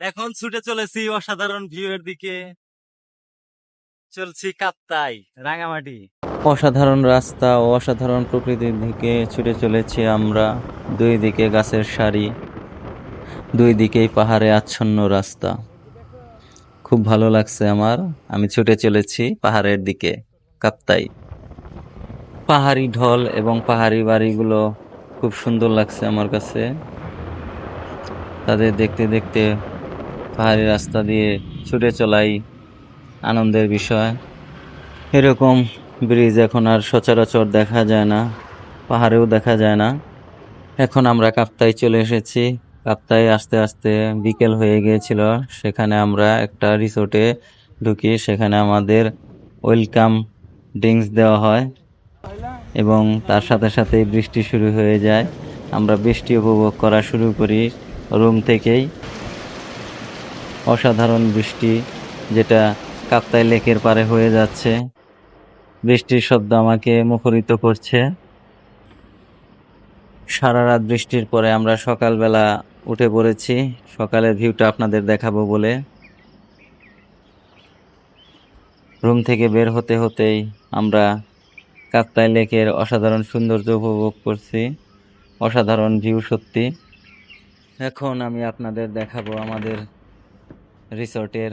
এখন ছুটে চলেছি অসাধারণ ভিউ এর দিকে। চলছি কাপ্তাই, রাঙামাটি। অসাধারণ রাস্তা ও অসাধারণ প্রকৃতির দিকে ছুটে চলেছি আমরা। দুই দিকে গাছের সারি, দুই দিকেই পাহাড়ে আচ্ছন্ন রাস্তা। খুব ভালো লাগছে আমার, আমি ছুটে চলেছি পাহাড়ের দিকে, কাপ্তাই। পাহাড়ি ঢল এবং পাহাড়ি বাড়িগুলো খুব সুন্দর লাগছে আমার কাছে। তাদের দেখতে দেখতে পাহাড়ি রাস্তা দিয়ে ছুটে চলাই আনন্দের বিষয়। এরকম ব্রিজ এখন আর সচরাচর দেখা যায় না, পাহাড়েও দেখা যায় না। এখন আমরা কাপ্তাই চলে এসেছি। কাপ্তাই আস্তে আস্তে বিকেল হয়ে গিয়েছিল। সেখানে আমরা একটা রিসোর্টে ঢুকি। সেখানে আমাদের ওয়েলকাম ড্রিঙ্কস দেওয়া হয় এবং তার সাথে সাথেই বৃষ্টি শুরু হয়ে যায়। আমরা বৃষ্টি উপভোগ করা শুরু করি রুম থেকেই। অসাধারণ বৃষ্টি, যেটা কাপ্তাই লেকের পারে হয়ে যাচ্ছে। বৃষ্টির শব্দ আমাকে মুখরিত করছে। সারা রাত বৃষ্টির পরে আমরা সকালবেলা উঠে পড়েছি। সকালের ভিউটা আপনাদের দেখাবো বলে। রুম থেকে বের হতে হতেই আমরা কাপ্তাই লেকের অসাধারণ সৌন্দর্য উপভোগ করছি। অসাধারণ ভিউ সত্যি। এখন আমি আপনাদের দেখাবো আমাদের রিসর্টের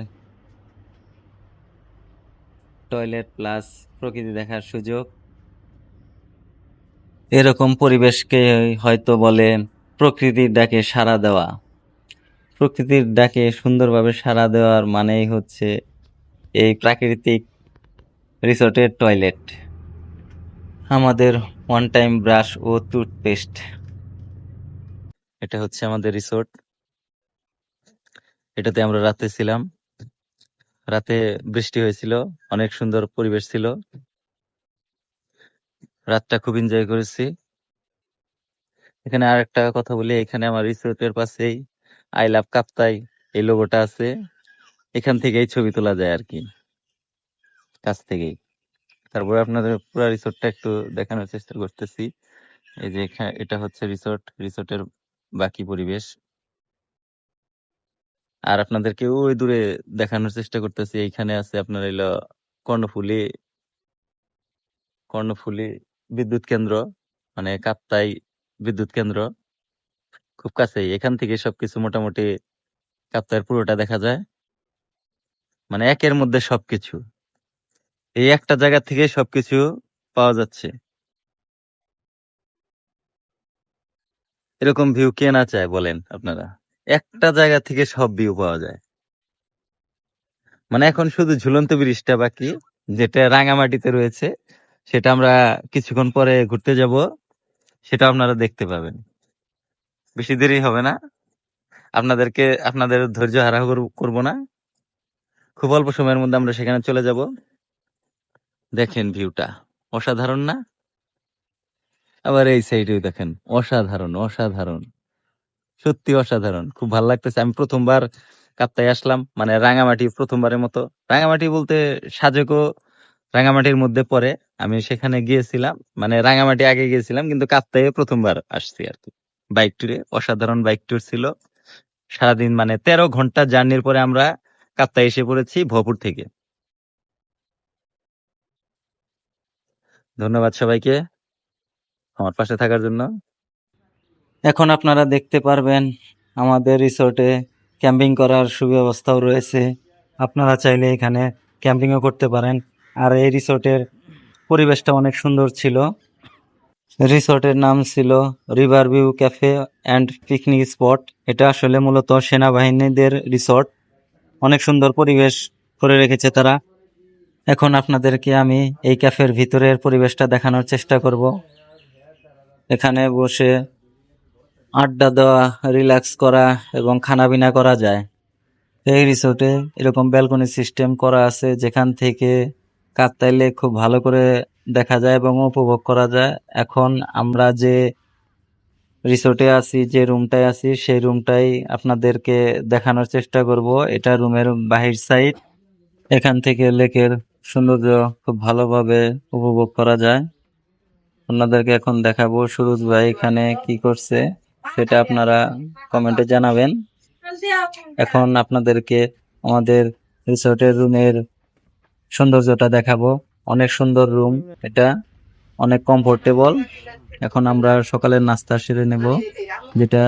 টয়লেট প্লাস প্রকৃতি দেখার সুযোগ। এরকম পরিবেশকে হয়তো বলে প্রকৃতির ডাকে সাড়া দেওয়া। প্রকৃতির ডাকে সুন্দরভাবে সাড়া দেওয়ার মানেই হচ্ছে এই প্রাকৃতিক রিসোর্টের টয়লেট। আমাদের ওয়ান টাইম ব্রাশ ও টুথপেস্ট। এটা হচ্ছে আমাদের রিসোর্ট। এটাতে আমরা রাতে ছিলাম। রাতে বৃষ্টি হয়েছিল, অনেক সুন্দর পরিবেশ ছিল। রাতটা খুব এনজয় করেছি। এখানে আর একটা কথা বলি, এখানে আমার রিসোর্টের পাশেই আই লাভ কাপ্তাই এই লোগোটা আছে। এখান থেকেই ছবি তোলা যায় আর কি, কাছ থেকেই। তারপরে আপনাদের পুরো রিসোর্টটা একটু দেখানোর চেষ্টা করতেছি। এই যে এটা হচ্ছে রিসোর্ট, রিসোর্টের বাকি পরিবেশ। আর আপনাদেরকে ওই দূরে দেখানোর চেষ্টা করতেছি। এইখানে আছে আপনার এলো কর্ণফুলী কর্ণফুলী বিদ্যুৎ কেন্দ্র মানে কাপ্তাই বিদ্যুৎ কেন্দ্র। খুব কাছেই, এখান থেকে সবকিছু মোটামুটি কাপ্তাইয়ের পুরোটা দেখা যায়। মানে একের মধ্যে সবকিছু। এই একটা জায়গা থেকে সবকিছু পাওয়া যাচ্ছে। এরকম ভিউ কে না চায় বলেন আপনারা। একটা জায়গা থেকে সব ভিউ পাওয়া যায়। মানে এখন শুধু ঝুলন্ত ব্রিজটা বাকি, যেটা রাঙামাটিতে রয়েছে, সেটা আমরা কিছুক্ষণ পরে ঘুরতে যাব সেটা আপনারা দেখতে পাবেন। বেশি দেরি হবে না। আপনাদেরকে, আপনাদের ধৈর্য হারা কর- করব না। খুব অল্প সময়ের মধ্যে আমরা সেখানে চলে যাব। দেখেন ভিউটা অসাধারণ না? আবার এই সাইডেও দেখেন। অসাধারণ অসাধারণ। সত্যি অসাধারণ। খুব ভালো লাগতেছে। আমি প্রথমবার কাপ্তাই আসলাম। মানে রাঙামাটি প্রথমবারের মতো। রাঙামাটি বলতে সাজেকও রাঙামাটির মধ্যে পড়ে। আমি সেখানে গিয়েছিলাম। মানে রাঙামাটি আগে গিয়েছিলাম, কিন্তু কাপ্তাইয়ে প্রথমবার আসছি আর কি। বাইক ট্যুরে। অসাধারণ বাইক ট্যুর ছিল। সারাদিন মানে তেরো ঘণ্টা জার্নির পরে আমরা কাপ্তাই এসে পড়েছি ভপুর থেকে। ধন্যবাদ সবাইকে। আমার পাশে থাকার জন্য। এখন আপনারা দেখতে পারবেন আমাদের রিসোর্টে ক্যাম্পিং করার সুব্যবস্থাও রয়েছে। আপনারা চাইলে এখানে ক্যাম্পিংও করতে পারেন। আর এই রিসোর্টের পরিবেশটা অনেক সুন্দর ছিল। রিসোর্টের নাম ছিল river view cafe and picnic spot এটা আসলে মূলত সেনাবাহিনীদের রিসোর্ট। অনেক সুন্দর পরিবেশ করে রেখেছে তারা। এখন আপনাদেরকে আমি এই ক্যাফের ভিতরের পরিবেশটা দেখানোর চেষ্টা করব। এখানে বসে আড্ডা দেওয়া রিল্যাক্স করা এবং খানাবিনা করা যায়। এই রিসোর্টে এরকম ব্যালকনি সিস্টেম করা আছে যেখান থেকে কাকতাইলে খুব ভালো করে দেখা যায় এবং উপভোগ করা যায়। এখন আমরা যে রিসোর্টে আছি, যে রুমটায় আছি, সেই রুমটাই আপনাদেরকে দেখানোর চেষ্টা করব। এটা রুমের বাহির সাইড এখান থেকে লেকের সৌন্দর্য খুব ভালোভাবে উপভোগ করা যায়। আপনাদেরকে এখন দেখাবো। সুরজ ভাই এখানে কি করছে? সেটা আপনারা কমেন্টে জানাবেন। এখন আপনাদেরকে আমাদের রিসোর্টের রুমের সৌন্দর্যটা দেখাবো। অনেক সুন্দর রুম এটা, অনেক কমফোর্টেবল এখন আমরা সকালের নাস্তা সেরে নেব, যেটা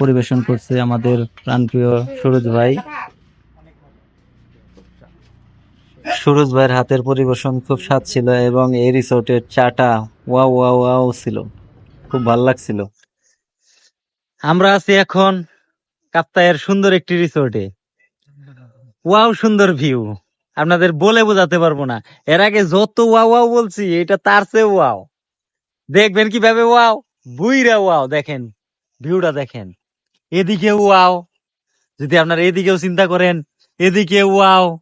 পরিবেশন করছে আমাদের প্রাণপ্রিয় সুরজ ভাই। সুরজ ভাইয়ের হাতের পরিবেশন খুব স্বাদ ছিল এবং এই রিসোর্টের চাটা ওয়াও ওয়াও ওয়াও ছিল। খুব ভালো লাগছিল। আমরা আছি এখন কাপ্তায়ের সুন্দর একটি রিসোর্টে। ওয়াও, সুন্দর ভিউ। আপনাদের বলে বোঝাতে পারব না। এর আগে যত ওয়াও ওয়াও বলছি, এটা তার চেয়ে ওয়াও। দেখবেন কীভাবে ওয়াও? বুইরা ওয়াও, দেখেন। ভিউটা দেখেন। এদিকে ওয়াও। যদি আপনারা এদিকেও চিন্তা করেন, এদিকে ওয়াও।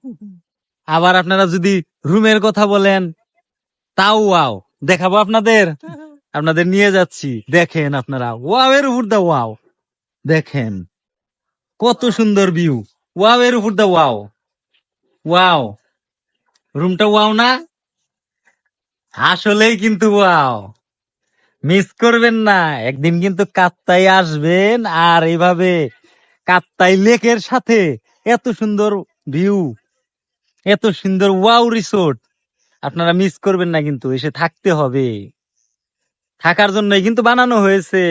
আবার আপনারা যদি রুমের কথা বলেন, তাও ওয়াও। দেখাবো আপনাদের। আপনাদের নিয়ে যাচ্ছি। দেখেন আপনারা ওয়াও এর উপর দা ওয়াও। দেখেন, কত সুন্দর ভিউ ওয়াও এর উপর দা ওয়াও। ওয়াও। রুমটা ওয়াও না? আসলেই কিন্তু ওয়াও। মিস করবেন না, একদিন কিন্তু কাপ্তাই আসবেন আর এইভাবে কাপ্তাই লেকের সাথে এত সুন্দর ভিউ এত সুন্দর ওয়াও রিসোর্ট আপনারা মিস করবেন না কিন্তু, এসে থাকতে হবে। থাকার জন্যই কিন্তু বানানো হয়েছে।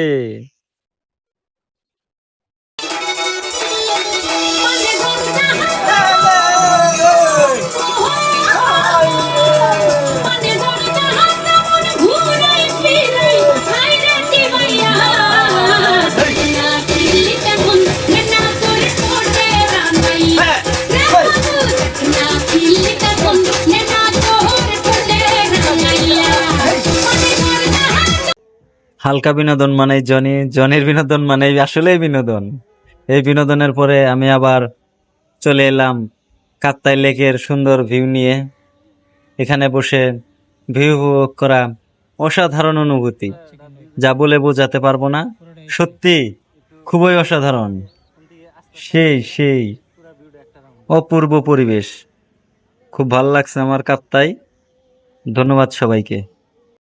হালকা বিনোদন মানে জনি, জনির বিনোদন মানে আসলেই বিনোদন। এই বিনোদনের পরে আমি আবার চলে এলাম কাপ্তাই লেকের সুন্দর ভিউ নিয়ে। এখানে বসে ভিউ উপভোগ করা অসাধারণ অনুভূতি, যা বলে বোঝাতে পারব না। সত্যি খুবই অসাধারণ। সেই সেই অপূর্ব পরিবেশ। খুব ভালো লাগছে আমার কাপ্তাই ধন্যবাদ সবাইকে।